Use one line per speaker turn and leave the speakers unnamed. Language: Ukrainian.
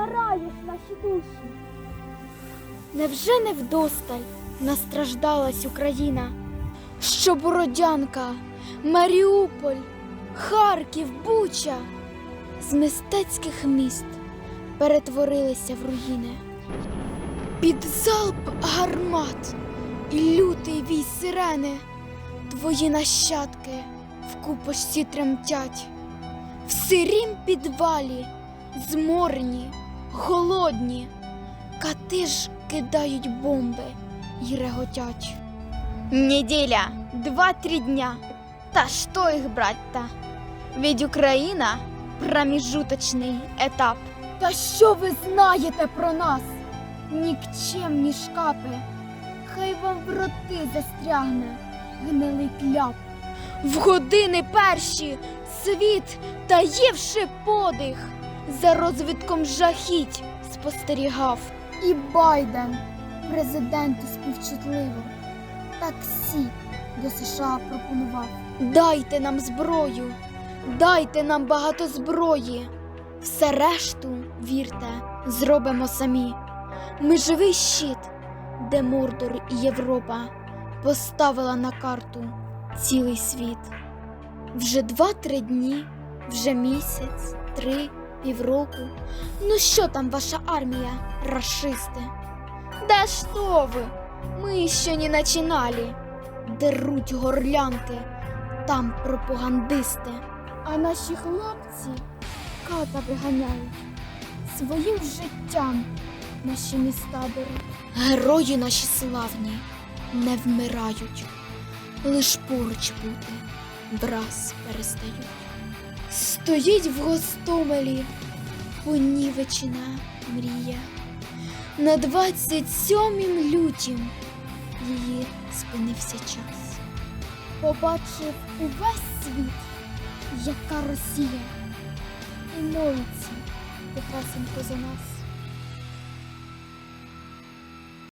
розгораєш наші душі. Невже невдосталь настраждалась Україна, що Бородянка, Маріуполь, Харків, Буча з мистецьких міст перетворилися в руїни? Під залп гармат і лютий вій сирени, твої нащадки в купочці тремтять, в сирім підвалі зморні голодні, кати ж кидають бомби й реготять. Неділя, два-три дня. Та що їх брать-то? Ведь Україна проміжуточний етап. Та що ви знаєте про нас? Нікчемні шкапи, хай вам в роти застрягне гнилий кляп. В години перші світ, таївши подих, за розвитком жахіть спостерігав. І Байден, президенту співчутливо, таксі до США пропонував. Дайте нам зброю, дайте нам багато зброї. Все решту, вірте, зробимо самі. Ми живий щит, де Мордор і Європа поставила на карту цілий світ. Вже два-три дні, вже місяць, три, півроку. Ну що там ваша армія, рашисти? Да що ви? Ми ще не начинали. Деруть горлянки, там пропагандисти. А наші хлопці ката виганяють своїм життям наші міста беруть. Герої наші славні не вмирають, лиш поруч бути враз перестають. Стоїть в Гостомелі понівечена мрія. На двадцять сьомім лютім її спинився час. Побачив увесь світ, яка Росія, і молиться Петрасенко за нас.